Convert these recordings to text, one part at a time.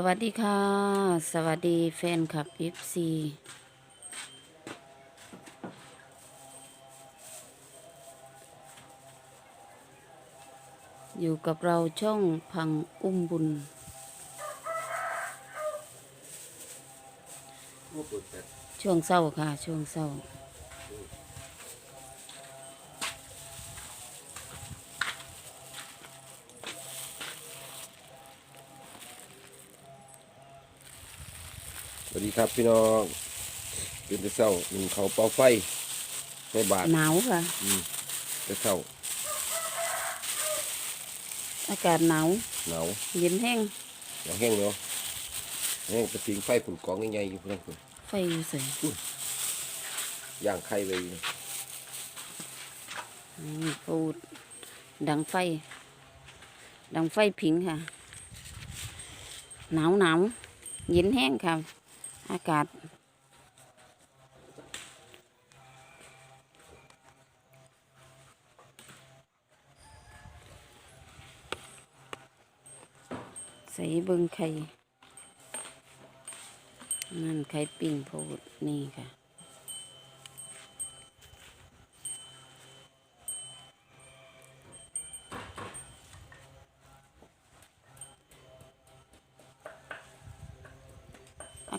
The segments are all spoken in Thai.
สวัสดีค่ะ สวัสดีแฟนคลับ FC อยู่กับเราช่องพังอุ้มบุญ ช่วงเศร้าค่ะ ช่วงเศร้า สวัสดีครับพี่น้องตื่นแต่เช้าหนึ่งเขาวเป่าไฟไฟบาทหนาวค่ะแต่เช้าอากาศหนาวหนาวเย็นแห้งหนาวแห้งเนาะแห้งไปทิ้งไฟผุนกองใหญ่ๆอยู่เพื่อนคุณไฟอยู่ใส่ย่างไข่ไปนี่พูดดังไฟ ดังไฟผิงค่ะ หนาวหนาวเย็นแห้งค่ะ อากาศ ใส่เบิงไข่ นั่นไข่ปิ้งพูดนี่ค่ะ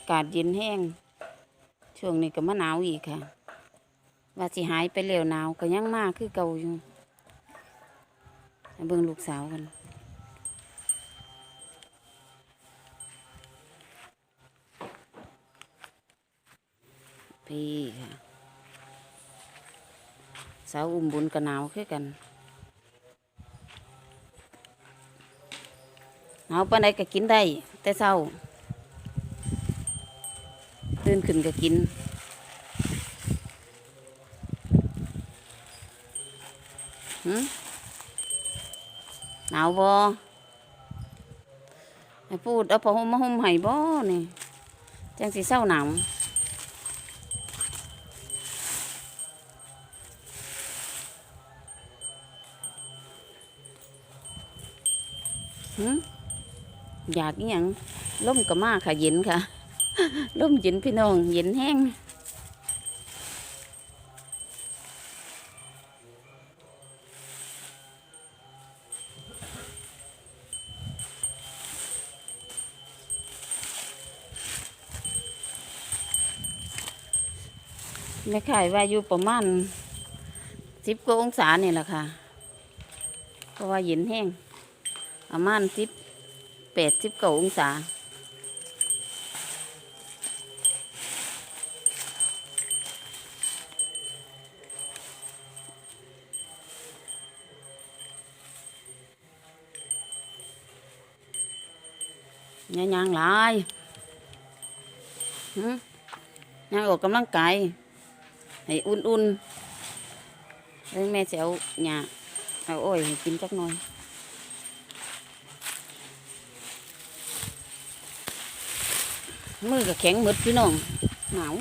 ากาศเย็นแห้ง ช่วงนี้ก็มาหนาวอีกค่ะ ว่าสิหายไปเร็วหนาวก็ยังมากคือเก่าอยู่เบิ่งลูกสาวกันพี่ค่ะสาวอุ้มบุญก็หนาวคือกันหนาวปานใดก็กินได้ แต่เช้า ตื่นขึ้นก็กินหืหนาวบ่ให้พูดเอาผ้าห่มมาห่มให้บ่นี่จังสิเศร้าหนาวอยากอหยังล่มก็มาค่ะเย็นค่ะ ลมเย็นพี่น้องเย็นแห้งไม่ขายว่าอยู่ประมาณสิบกว่าองศาเนี่ยแหละค่ะ เพราะว่าเย็นแห้งประมาณสิบแปดสิบเก้าองศา ย่างย่างหลายหืมย่างออกกำลังกายให้อุ่นๆแล้วแม่จะเอาหยาเอาอ้ยกินจักหน่อยมือก็แข็งหมดพี่น้องหนาว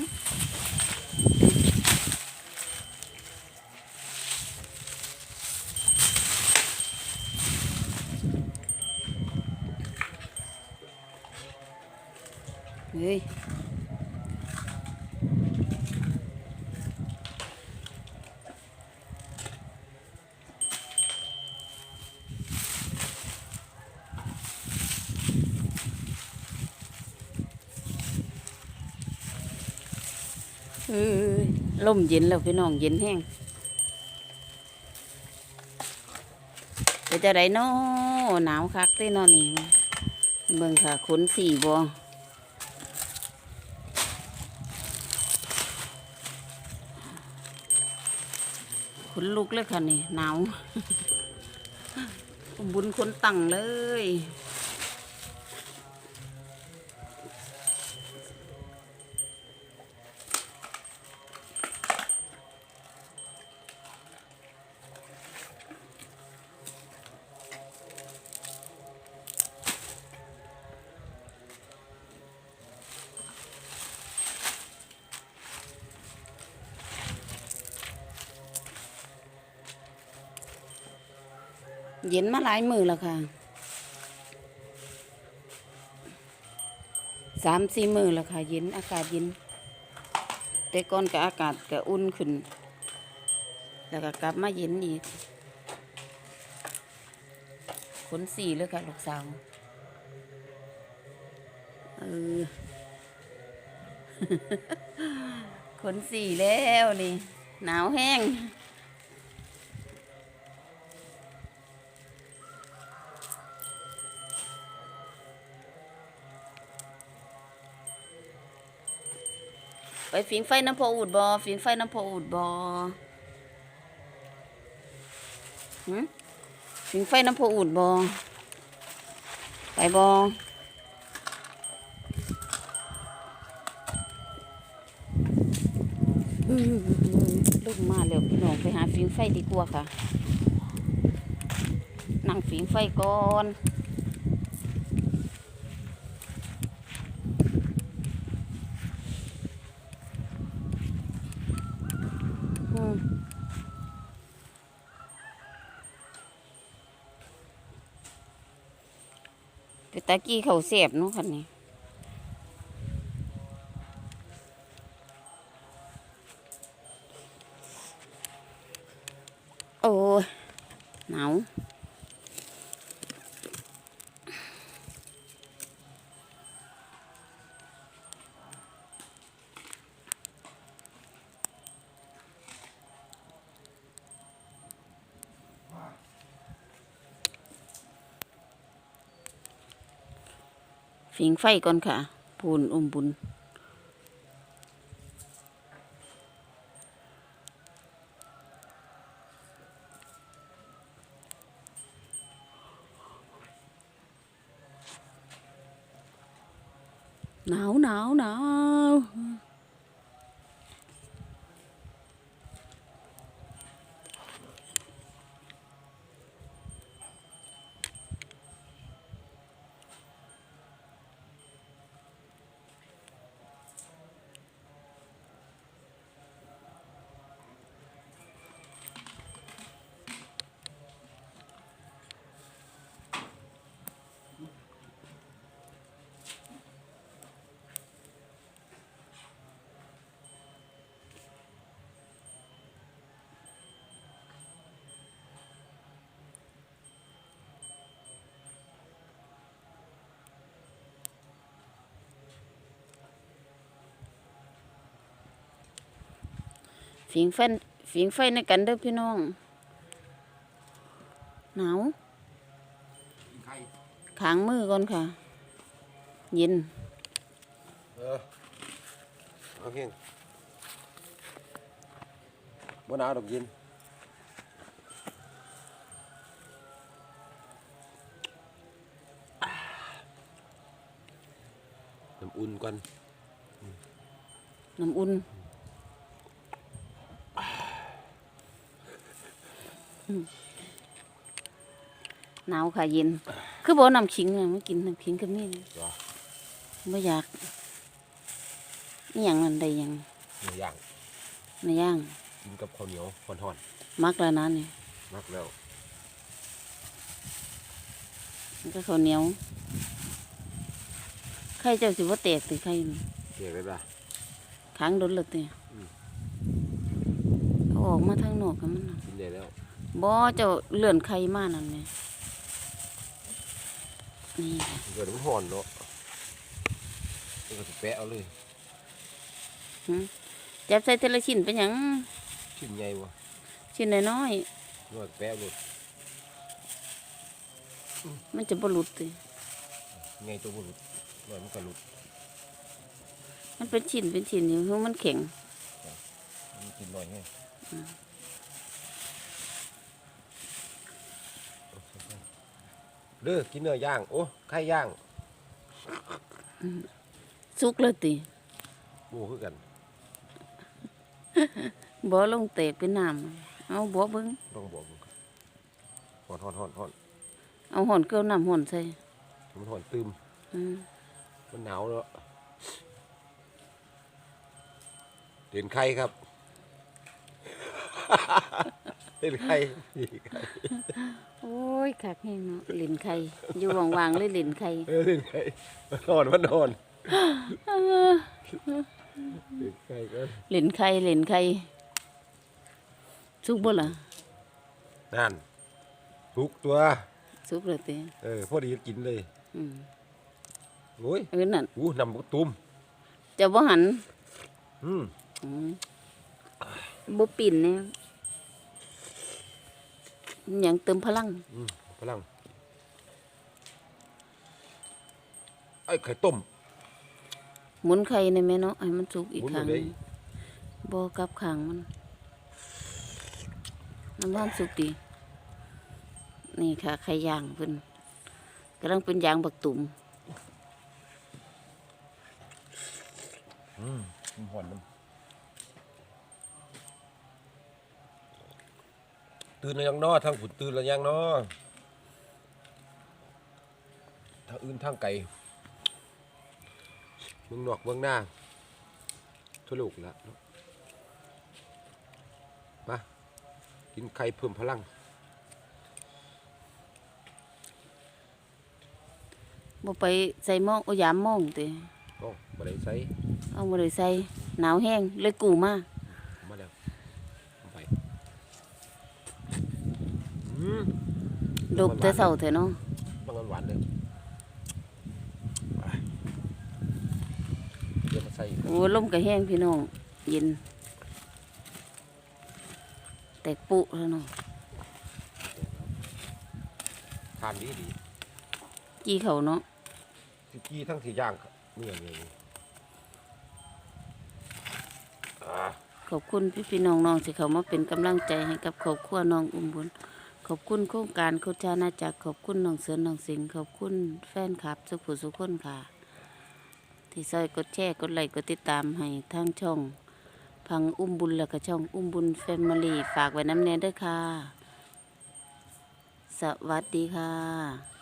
ฮ้ยเอ้ยลมเย็นแล้วพี่น้องเย็นแห้งไปจะได้นอหนาวคักเต้นอนนี่เบิ่งค่ะขนสีบ่ นลุกเลยค่ะนี่หนาว บุญคนตั้งเลย เย็นมาหลายมือแล้วค่ะสามสี่มือแล้วค่ะเย็นอากาศเย็น แต่ก่อนก็อากาศก็อุ่นขึ้น แล้วก็กลับมาเย็นอีกขนสีเลยค่ะลูกสาวเออขนสีแล้วนี่ หนาวแห้ง ฟิงไฟน้ำพออูดบอฟิงไฟน้ำพออูดบอหืมฟิงไฟน้ำพออูดบอไปบอลูกมาแล้วพี่น้องไปหาฟิงไฟดีกว่าค่ะ นั่งฟิงไฟก่อน ตะกี้เขาเสียบเนาะคันนี้โอ้หนาว ฟิงไฟก่อนค่ะปูนอุ้มบุญหนาวหนาวหนาว ฟิงไฟฟิงไฟในกันเด้อพี่น้อง หนาวไข่ขางมือก่อนค่ะ เย็น เออโอเคบ่หนาวดอกเย็นน้ำอุ่นก่อน น้ำอุ่นอืม หนาวค่ะเย็น คือบอกน้ำขิงอะไม่กินน้ำขิงกับนี่จ้ะไม่อยากนี่อย่างนั้นใดอย่างเนื้อย่างในย่างกินกับข้าวเหนียวห่อนมักแล้วนะนี่ๆมักแล้วมันก็ข้าวเหนียวไข่เจ้าสิว่าแตกติไข่นี่เจ๊ได้ป่ะค้างโดนเลยติอืมเอาออกมาทางนอกกันมันน่ะกินได้แล้ว บ่เจ้าเลื่อนไข่มานั่นนี่นี่ค่ะเกิดมันห่อนเนาะมันก็จะแปะเอาเลยจับใส่เทละชิ้นเป็นหยังชิ้นใหญ่วะชิ้นน้อยนวดแปะเลยๆมันจะบ่หลุดติใหญ่ตัวบุรุษนวดมันก็หลุดมันเป็นชิ้นเป็นชิ้นอยู่คือมันแข็งมันกินหน่อยไง เด้อกินเนื้อย่าง โอ้ไข่ย่างสุกเลยติหมูคือกัน บ่ลงเตะเป็นน้ำเอาบ่เบิ่งต้องบอกห่อนห่อนห่อนห่อนเอาห่อนเกลือน้ำห่อนใส่มันห่อนตึมอืมมันหนาวแล้วเด่นไข่ครับ เด่นไข่โอ้ยคักแฮงเนาะลิ้นไข่อยู่ว่างๆเลยลิ้นไข่เออเด่นไข่มันห่อนมันห่อนใกล้กันเล่นไข่เล่นไข่สุกบ่ล่ะนั่นทุกตัว สุกเลยติเออพอดีกินเลยอืมโอ้ยเออนั่นอู้นำบักตุ้มจะบ่หันอืมอืมบ่ปิ่นเนี่ย หยังเติมพลังอืมพลังไอ้ไข่ต้มหมุนไข่ในแม่เนาะให้มันสุกอีกหมุนครั้งไปเลยบ่กลับข้างมันน้ำร้อนสุกดี นี่ค่ะไข่ย่างเพิ่นกำลังเป็นยางบักตุ่มอืมหอนน้ำ ตื่นแล้วยังนอทางผุดตื่นแล้วยังนอทางอื่นทางไก่เมืองนอกเมืองหน้าทุลุกแล้วมากินไข่เพิ่มพลังบ่ไปใส่หม้องเอายามหม้องติโอ้มาได้ใส่เอาบ่ได้ใส่หนาวแห้งเลยกูมาม ลบแต่เช้าแท้เนาะต้องหวานๆเลยไปเดี๋ยวมาใส่อีกโอ้ลมก็แห้งพี่น้องเย็นแตกปุแล้วเนาะทานดีดีจี้เขาเนาะสิกี้ทั้งสี่อย่างครับนี่อย่างนี้อ่าขอบคุณพี่พี่ๆน้องๆที่เขามาเป็นกำลังใจให้กับครอบครัวน้องอุ้มบุญ ขอบคุณโครงการโคชานาจักรขอบคุณน้องเสือน้องสิงห์ขอบคุณแฟนคลับ สุขุสุขคนค่ะ ที่ซอยกดแชร์กดไลค์กดติดตามให้ทางช่อง พังอุ้มบุญแล้วก็ช่องอุ้มบุญแฟมิลี่ฝากไว้น้ำแน่ด้วยค่ะ สวัสดีค่ะ